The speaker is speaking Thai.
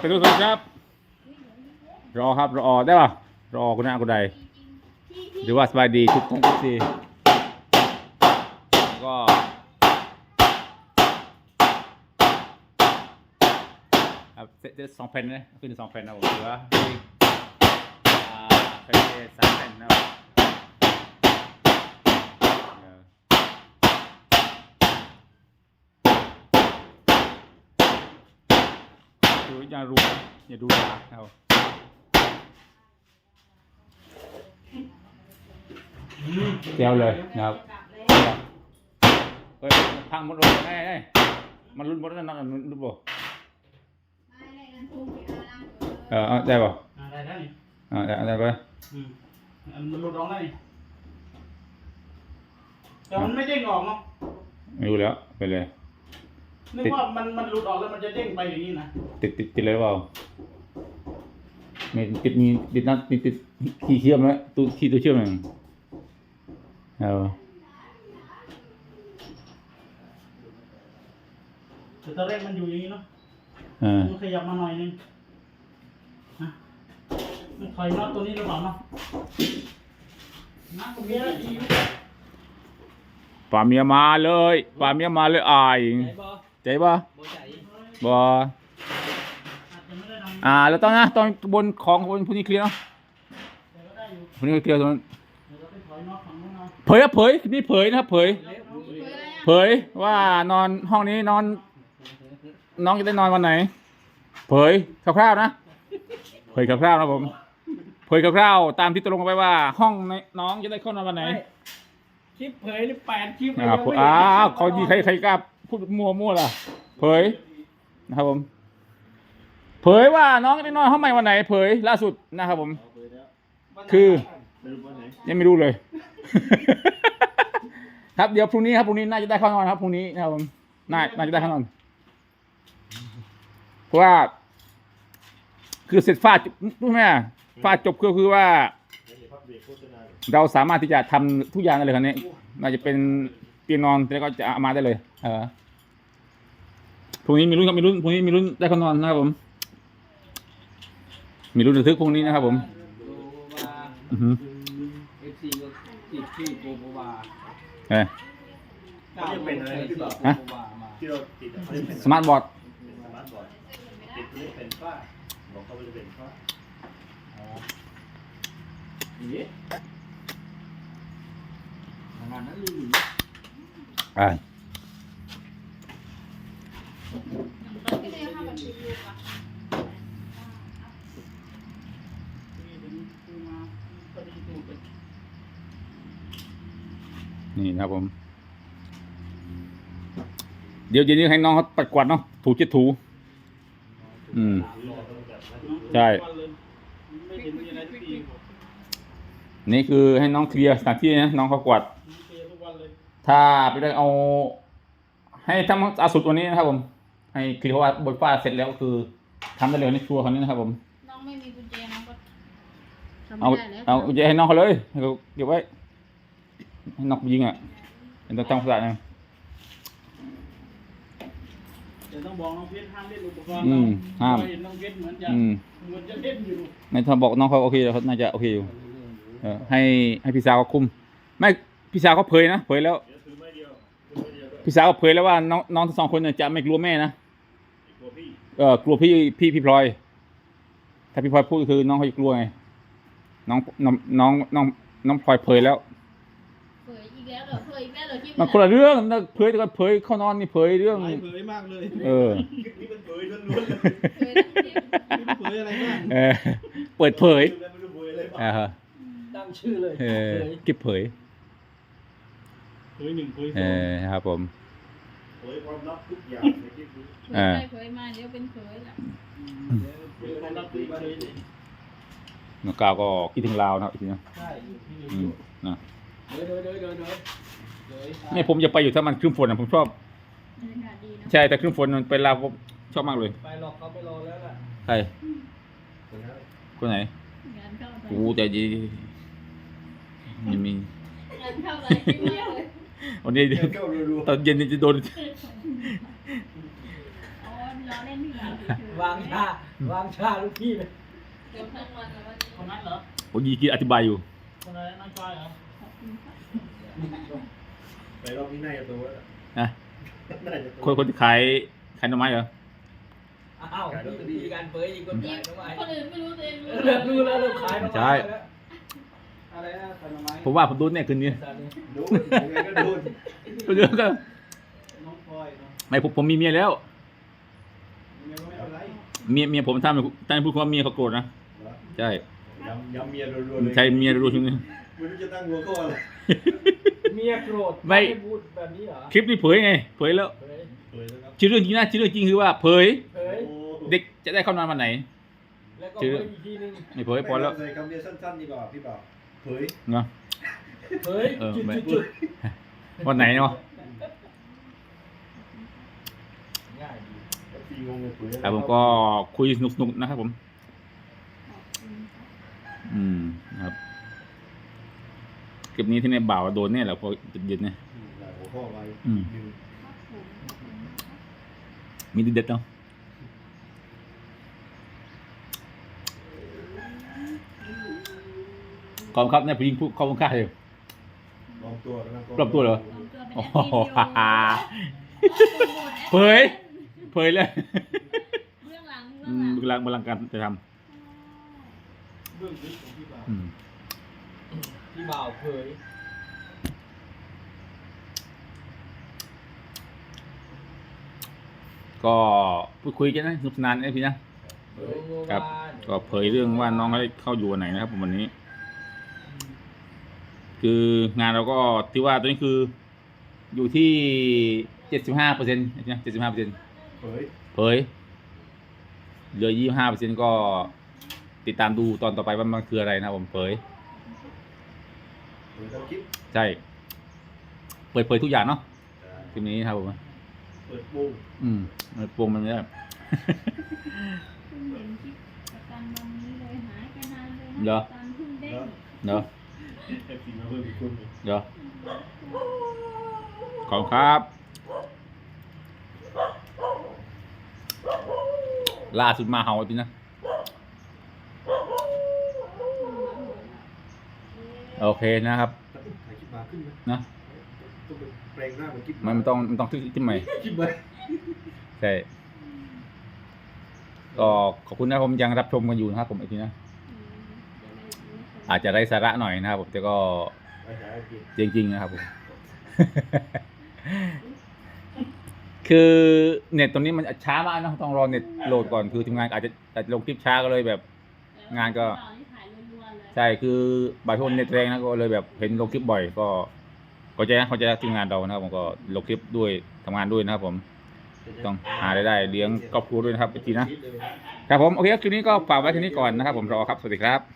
แต่ดูสิครับ รอครับรอได้ป่ะรอคุณหน้าคุณใดหรือว่าสบายดีทุกท่านทุกทีก็ครับเสร็จเสร็จสองแผ่นนะขึ้นสองแผ่นนะผมเหลืออ่าแผ่นสามแผ่นนะครับเออ ดูอย่ารู้อย่าดูหนาเอาเจียวเลยนะครับเฮ้ยพังหมดเลยไอ้ไอ้มันรุนหมดแล้วนั่นมันรุนบ่เออเอาได้ป่ะอ่าได้ได้นี่อ่าได้ได้ป่ะอืมอันมันหลุดออกแล้วนี่แต่มันไม่เด้งออกเนาะไม่รู้แล้วไปเลย นึกว่ามันมันหลุดออกแล้วมันจะเด้งไปอย่างนี้นะติดติดติดเลยหรือเปล่าไม่ติดมีติดนัดติดติดขี้เชื่อมแล้วตู้ขี้ตัวเชื่อมหนึ่งเอาแต่ตอนแรกมันอยู่อย่างนี้เนาะเออมันขยับมาหน่อยนึงนะมันถอยน็อตตัวนี้หรือเปล่าเนาะนักตรงนี้อีกป่าเมียมาเลยป่าเมียมาเลยอายใจบ่ใจป่ะบ่ ใจบ่อาจจะไม่ได้ทำอ่าแล้วต้องนะตอนบนของบนพวกนี้เคลียร์เนาะแต่ก็ได้อยู่พวกนี้เคลียร์ตรงนั้นเดี๋ยวเราไปถอยน็อตฝั่งนู้นเอาเผยครับเผยคลิปนี้เผยนะครับเผยเล็บดูดิเผยว่านอนห้องนี้นอน น้องจะได้นอนวันไหน เผยคร่าวๆนะเผยคร่าวๆนะผมเผยคร่าวๆตามที่ตกลงกันไปว่า ห้องในน้องจะได้เข้านอนวันไหนคลิปเผยนี่แปดคลิปเลยอ่ายังไม่อ้าวเขาดีใครใครกล้า พูดมั่วมั่วล่ะ เผยนะครับผม เผยว่าน้องจะได้นอนห้องใหม่วันไหน เผยล่าสุดนะครับผม คือยังไม่รู้เลย ครับเดี๋ยวพรุ่งนี้ครับพรุ่งนี้น่าจะได้เข้านอนครับพรุ่งนี้นะครับผมน่าน่าจะได้เข้านอนเพราะว่า คือเสร็จฟาดรู้ไหมอะฟาดจบก็คือว่า เราสามารถที่จะทำทุกอย่างได้เลยครันนี้น่าจะเป็นเตียงนอนแล้วก็จะเอามาได้เลย เออ พรุ่งนี้มีรุ่นครับมีรุ่นพรุ่งนี้มีรุ่นได้เข้านอนนะครับผม มีรุ่นระทึกพรุ่งนี้นะครับผมดูว่าอือหือ เอฟซีก็ติดชื่อโกโบวาเออก้าวเป็นอะไรที่บอก โกฮะโบวามาที่เราติดอะเขาจะเป็นสมาร์ทบอร์ดสมาร์ทบอร์ดติดไม่ได้เป็นฝ้าบอกเขาไม่ได้เป็นฝ้านี่ขนาดนั้นเลยอ่า นี่นะครับผม เดี๋ยวเย็นนี้ให้น้องเขาปัดกวาดเนาะถูเช็ดถู อืม ใช่ไม่เห็นมีอะไรที่ดีกว่านี่คือให้น้องเคลียร์สถานที่นะน้องเขากวาดเคลียร์ทุกวันเลยถ้าไปได้เอา ให้ทำอาสุดวันนี้นะครับผม ให้เคลียร์เพราะว่าบนฟ้าเสร็จแล้วคือทำได้เลยในครัวคนนี้นะครับผมน้องไม่มีกุญแจน้องก็ทำเอาไม่ได้แล้วเอาจะให้น้องเขาเลยให้เขาเก็บไว้ให้ น้องไปยิงอะเป็นต้องตั้งสตินะเดี๋ยวต้องบอกน้องเพชรห้ามเล่นอุปกรณ์อืมเรห้ามเห็นน้องเพชรเหมือนจะอืมเหมือนจะเล่นอยู่ในถ้าบอกน้องเขาโอเคเขาน่าจะโอเคอยู่เออให้ให้พี่สาวเขาคุม ไม่พี่สาวเขาเผยนะเผยแล้วเดี๋ยวถือไม้เดียวถือไม้เดียวด้วยพี่สาวเขาเผยแล้วว่าน้องน้องทั้งสองคนเนี่ยจะไม่กลัวแม่นะกลัวพี่เออกลัวพี่พี่พี่พลอย ถ้าพี่พลอยพูดคือน้องเขาจะกลัวไงน้องน้องน้องน้องน้องพลอยเผยแล้วเผยอีก แล้วเหรอเผยอีกแล้วเหรอที่มันคนละเรื่องนะเผยแต่ก็เผยเข้านอนนี่เผยเรื่อง หลายเผยมากเลยเออนี่มันเผยล้วนๆเลยเผยทั้งคลิปไม่รู้เผยอะไรบ้างเออเปิดเผยไม่รู้เผยอะไรบ้างอ่าฮะตั้งชื่อเลยเออคลิปเผยเผยหนึ่งเผยสเอองอครับผม เผยความลับทุกอย่างในที่คือเผยอ่า ไปเผยมาเดี๋ยวเป็นเผยละเผยความลับตัวเองเผยดิน้องก้าวก็คิดถึงลาวนะครับอีกทีนะใช่อืมนะ เดยเดยเดยเดยเดยเดยนี่ผมจะไปอยู่ถ้ามันครึ้มฝนนะผมชอบบรรยากาศดีเนาะใช่แต่ครึ้มฝนมันเป็นลาวผมชอบมากเลยไปหรอกเขาไปรอแล้วล่ะใครคนไหนงานเข้าไปโอ้แต่ดียังมีงานเข้าหลายคลิปมากเลยวันนี้เข้ารัวตอนเย็นนี่จะโดนอ๋อรอเล่นที่หลังเฉยวางท่าววางชาลูกพี่เลยเดี๋ยวทั้งวันแล้ววันนี้คนนั้นเหรอผมยีกินอธิบายอยู่คนนั้นน้องจอยเหรอขอบคุณครับ ไปรอบนี้น่าจะตัวแล้วนะน่าจะตัวคนคนที่ขายขายหน่อไม้เหรออ้าวมีการเผยอีกคนนี่ขายทำไมคนอื่นไม่รู้ตัวเองรู้เลิกรู้แล้วเราขายทำไมใช่แล้วอะไรนะขนมไม้ผมว่าผมโดนแน่คืนนี้ตอนนี้ดูยังไงก็โดนเดี๋ยวก็น้องพลอยเนาะไม่ผมผมมีเมียแล้วยังไม่เป็นไรเมียเมียผมทำตั้งพูดคำว่าเมียเขาโกรธนะใช่ย้ำย้ำเมียรัวๆเลยใช่เมียรู้ช่วงนี้ ไม่รู้จะตั้งหัวข้ออะไรเมียโกรธไม่พูดแบบนี้เหรอคลิปนี้เผยไง เผยแล้วเผยเผยแล้วครับชื่อเรื่องจริงนะชื่อเรื่องจริงคือว่าเผย เผยโอ้เด็กจะได้เข้านอนวันไหน แล้วก็ชื่อเผยอีกทีนึงไม่เผยพอแล้วใส่คำเดียวสั้นๆดีกว่าพี่บ่าวเผยเนาะ เผยเออจุดไม่ จุดจุดวันไหนเนาะง่ายดี แล้วปีงงเลยเผยครับผมก็คุยสนุกๆนะครับผม ขอบคุณครับ อืมนะครับ คลิปนี้ที่ในบ่าวโดนเนี่ยแหละพอเย็นๆเนี่ยอืมได้หัวข้อไว้อืมหนึ่งครับผมขอบคุณครับมีเด็ดๆเนาะขอบคุณครับเนี่ยผู้หญิงผู้เข้าข้างๆเลยลองตัวแล้วนะปรับตัวเหรอลองตัวเป็นโอ้แอดโหมินอยู่ฮ่าเผยเผยเลยเบื้องหลังอืเบื้องมหลังกำลังกำลังการจะทเบื้องลึกของพี่บ่าวำอืม พี่บ่าวเผยก็พูดคุยกันนะสนุกสนานนะพี่นะ เผยเมื่อครับวานก็เผยเรื่องว่าน้องเขาได้เข้าอยู่วันไหนนะครับผมวันนี้ คืองานเราก็ที่ว่าตัวนี้คืออยู่ที่เจ็ดสิบห้าเปอร์เซ็นต์นะเจ็ดสิบห้าเปอร์เซ็นต์เผยเผยเหลือยี่ห้าเปอร์เซ็นต์ก็ติดตามดูตอนต่อไปว่ามันคืออะไรนะครับผมเผย เผยทำคลิปใช่ เปิดเผยทุกอย่างเนาะคลิปนี้ครับผมเปิดวงอืมมันปวงมันไม่ได้เพิ่งเห็นคลิปประกันวันนี้เลยหายไปนานเลยเหรอตอนเพิ่งเด้งเนาะเอฟซีมาเพิ่มอีกคนหนึ่งเดี๋ยวขอบคุณครับ ล่าสุดมาเห่าจริงนะ โอเคนะครับถ่ายคลิปมาขึ้นไหมนะต้องเป็นแปลงหน้าเหมือนคลิปมันต้องมันต้องที่ที่ใหม่คลิปไหมใช่ก็ขอบคุณนะผมยังรับชมกันอยู่นะครับผมไอทีนะ อาจจะไร้สาระหน่อยนะครับผมแต่ก็ไม่ใช่คลิปจริงๆนะครับผมคือเน็ตตรงนี้มันช้ามากนะต้องรอเน็ตโหลดก่อนคือทีมงานอาจจะอาจจะลงคลิปช้าก็เลยแบบ งานก็ ใช่คือบางคนเน็ตแรงนะก็เลยแบบเห็นลงคลิปบ่อย ก็ก็จะเขาใจะทีมงานเรานะครับผมก็ลงคลิปด้วยทำงานด้วยนะครับผมต้องหารายได้เลี้ยงครอบครัวด้วยนะครับไปทีนะครับผมโอเคครับคลิปนี้ก็ฝากไว้ที่นี้ก่อนนะครับ ผมรอครับสวัสดีครับ